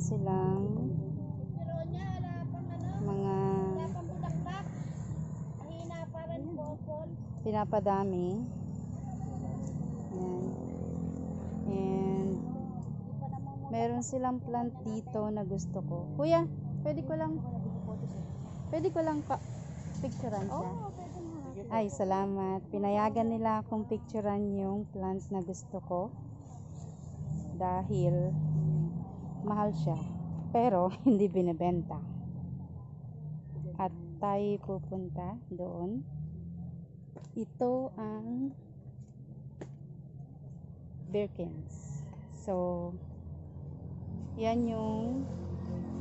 meron silang mga pinapadami. Yan and meron silang plant dito na gusto ko. Kuya pwede ko lang pwede ko lang pa picturean siya. Ay salamat. Pinayagan nila akong picturean yung plants na gusto ko. Dahil mahal siya. Pero hindi binebenta. At tayo pupunta doon. Ito ang Birkins. So, yan yung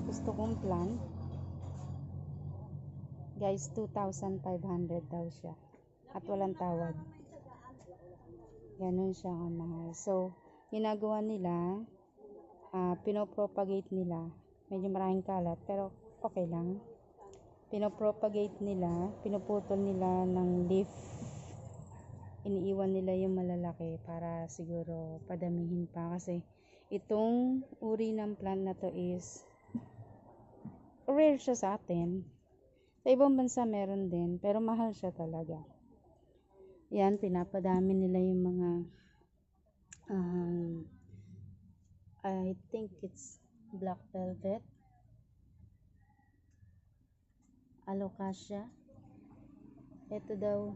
gusto kong plant. Guys, 2,500 daw siya. At walang tawad. Ganun siya kamahal. So, ginagawa nila, ah, pinopropagate nila. Medyo maraming kalat, pero okay lang. Pinopropagate nila, pinuputol nila ng leaf. Iniiwan nila yung malalaki para siguro padamihin pa. Kasi itong uri ng plant na to is rare siya sa atin. Sa ibang bansa meron din, pero mahal siya talaga. Yan, pinapadami nila yung mga um, I think it's black velvet. Alocasia. Ito daw,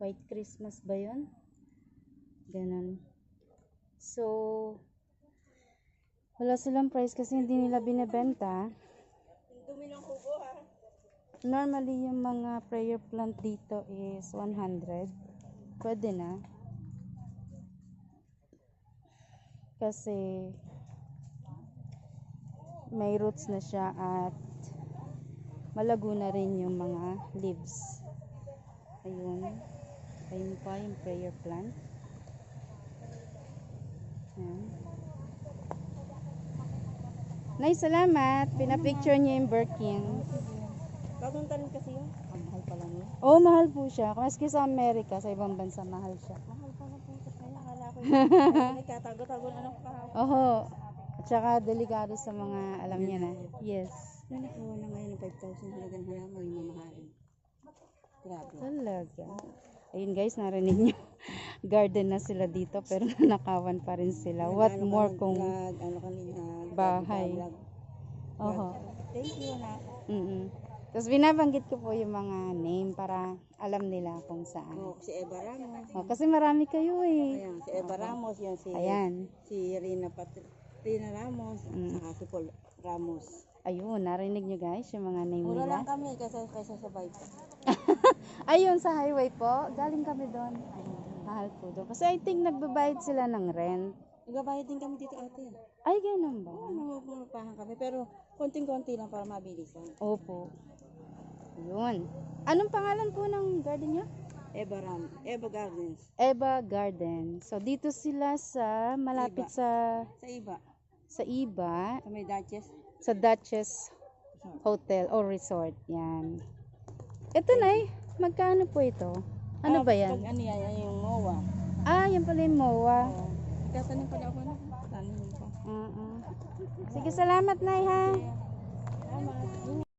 white Christmas ba yun? Ganon. So, wala silang price kasi hindi nila binebenta. Normally, yung mga prayer plant dito is 100. Pwede na. Kasi, may roots na siya at malago na rin yung mga leaves. Ayun. Ayun pa yung prayer plant. Ayan. Nay, salamat. Pinapicture niya yung Birkin. Bagong tanim kasi yun. Ang mahal pala niya. Oo, oh, mahal po siya. Maski sa Amerika, sa ibang bansa, mahal siya. Mahal pala po. Kaya akala ko yun. Nagtatago-tago na lang pa. Oho. At saka delikado sa mga alam niya na. Yes. May nakuha na ngayon ng 5,000 halagang halaman yung mamahalin. Grabe. Talaga. Ayun guys, narinig niyo. Garden na sila dito pero nanakawan pa rin sila. What ano more kung nag- ano kanina, bahay. vlog. Oho. Thank you na. Mm Tapos binabanggit ko po yung mga name para alam nila kung saan. Oh, si Eva Ramos. Oh, kasi marami kayo eh. Ayan, si Eva Ramos. Yan si, Ayan. si Rina, Pat Rina Ramos. Mm. Saka si Paul Ramos. Ayun, narinig nyo guys yung mga name Mura nila. lang kami kaysa, kaysa sa bike. Ayun, sa highway po. Galing kami doon. Mahal po doon. Kasi I think nagbabayad sila ng rent. Nagbabayad din kami dito ate. Ay, ganun ba? Oo, mamumupahan kami. Pero konting-konti lang para mabilisan. Opo. Yun. Anong pangalan po ng garden niya? Eva Ram, Eva Gardens. Eva Garden. So, dito sila sa, malapit sa, Sa iba. sa Iba, Sa may Duchess. sa Duchess Hotel or Resort. Yan. Ito na Magkano po ito? Ano Ah, ba yan? Pag ano yan, yung MOA. Ah, yan pala yung MOA. Oo. Nagtatanim pala ako na. Tanim ko. Oo. Sige, salamat, Nay, ha? Salamat.